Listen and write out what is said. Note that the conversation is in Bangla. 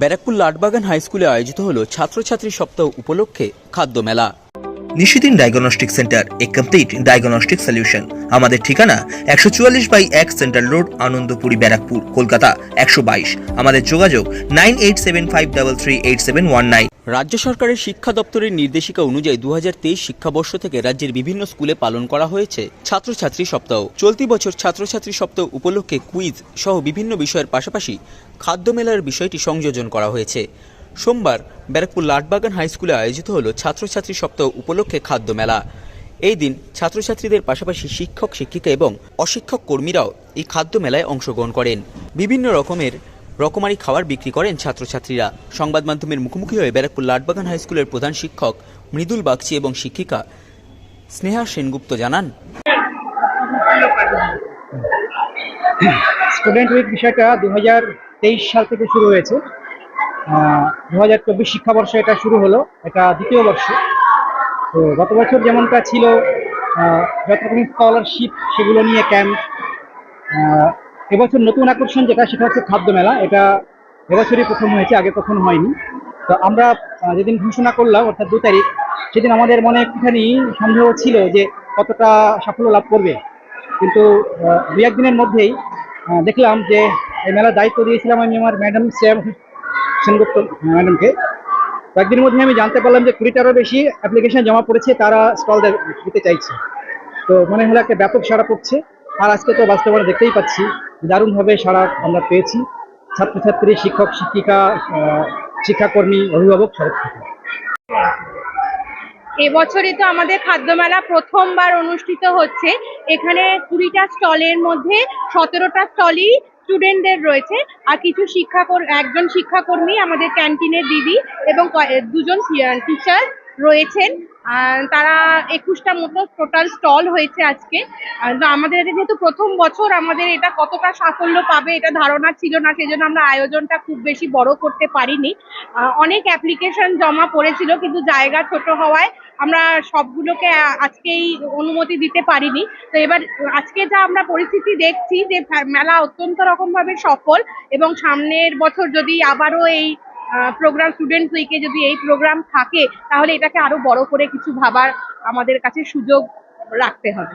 ব্যারাকপুর লাটবাগান হাই স্কুলে আয়োজিত হলো ছাত্রছাত্রী সপ্তাহ উপলক্ষে খাদ্য মেলা। Nishidin diagnostic centre, a complete diagnostic solution আমাদের ঠিকানা একশো চুয়াল্লিশ বাই এক সেন্ট্রাল রোড, আনন্দপুরি ব্যারাকপুর, কলকাতা একশো বাইশ। আমাদের যোগাযোগ nine eight seven five double three eight seven one nine. রাজ্য সরকারের শিক্ষা দপ্তরের নির্দেশিকা অনুযায়ী দু হাজার তেইশ শিক্ষাবর্ষ থেকে রাজ্যের বিভিন্ন স্কুলে পালন করা হয়েছে ছাত্রছাত্রী সপ্তাহ। চলতি বছর ছাত্রছাত্রী সপ্তাহ উপলক্ষে কুইজ সহ বিভিন্ন বিষয়ের পাশাপাশি খাদ্য মেলার বিষয়টি সংযোজন করা হয়েছে। সোমবার ব্যারাকপুর লাটবাগান হাই স্কুলে আয়োজিত হল ছাত্রছাত্রী সপ্তাহ উপলক্ষে খাদ্য মেলা। এই দিন ছাত্রছাত্রীদের পাশাপাশি শিক্ষক, শিক্ষিকা এবং অশিক্ষক কর্মীরাও এই খাদ্য মেলায় অংশগ্রহণ করেন। বিভিন্ন রকমের রকমারি খাবার বিক্রি করেন ছাত্রছাত্রীরা। সংবাদ মাধ্যমের মুখোমুখি হয়ে ব্যারাকপুর লাটবাগান হাই স্কুলের প্রধান শিক্ষক মৃদুল বাগচি এবং শিক্ষিকা স্নেহা সেনগুপ্ত জানান। স্টুডেন্ট উইক বিষয়টা দু হাজার তেইশ সাল থেকে শুরু হয়েছে। দু হাজার চব্বিশ শিক্ষাবর্ষে এটা শুরু হলো, এটা দ্বিতীয় বর্ষ। তো গত বছর যেমনটা ছিল যত রকম স্কলারশিপ সেগুলো নিয়ে ক্যাম্প এবছর নতুন আকর্ষণ যেটা, সেটা হচ্ছে খাদ্য মেলা। এটা এবছরই প্রথম হয়েছে, আগে কখনো হয়নি। তো আমরা যেদিন ঘোষণা করলাম, অর্থাৎ দু তারিখ, সেদিন আমাদের মনে একটুখানি সন্দেহ ছিল যে কতটা সাফল্য লাভ করবে। কিন্তু দু একদিনের মধ্যেই দেখলাম যে এই মেলার দায়িত্ব দিয়েছিলাম আমি আমার ম্যাডাম শ্রেয়া সেনগুপ্ত ম্যাডামকে। কয়েকদিনের মধ্যে আমি জানতে পারলাম যে কুড়িটারও বেশি অ্যাপ্লিকেশন জমা পড়েছে, তারা স্টল দিতে চাইছে। তো মনে হলো একটা ব্যাপক সারা পড়ছে। আর আজকে তো বাস্তবায়ন দেখতেই পাচ্ছি। দারুণভাবে সাড়া আমরা পেয়েছি। ছাত্রছাত্রী, শিক্ষক, শিক্ষিকা শিক্ষাকর্মী, অভিভাবক থেকে এবছরে তো আমাদের খাদ্যমেলা প্রথমবার অনুষ্ঠিত হচ্ছে। এখানে কুড়িটা স্টলের মধ্যে সতেরোটা স্টলই স্টুডেন্টদের রয়েছে আর কিছু শিক্ষাকর, একজন শিক্ষাকর্মী আমাদের ক্যান্টিনের দিদি এবং দুজন টিচার রয়েছেন। তারা একুশটা মতো টোটাল স্টল হয়েছে আজকে। আমাদের যেহেতু প্রথম বছর, আমাদের এটা কতটা সাফল্য পাবে এটা ধারণা ছিল না, সেজন্য আমরা আয়োজনটা খুব বেশি বড় করতে পারিনি। অনেক অ্যাপ্লিকেশন জমা পড়েছিল, কিন্তু জায়গা ছোট হওয়ায় আমরা সবগুলোকে আজকেই অনুমতি দিতে পারিনি। তো এবার আজকে যা আমরা পরিস্থিতি দেখছি যে মেলা অত্যন্ত রকমভাবে সফল এবং সামনের বছর যদি আবারও এই প্রোগ্রাম স্টুডেন্টস উইকে যদি এই প্রোগ্রাম থাকে, তাহলে এটাকে আরও বড় করে কিছু ভাবার আমাদের কাছে সুযোগ রাখতে হবে।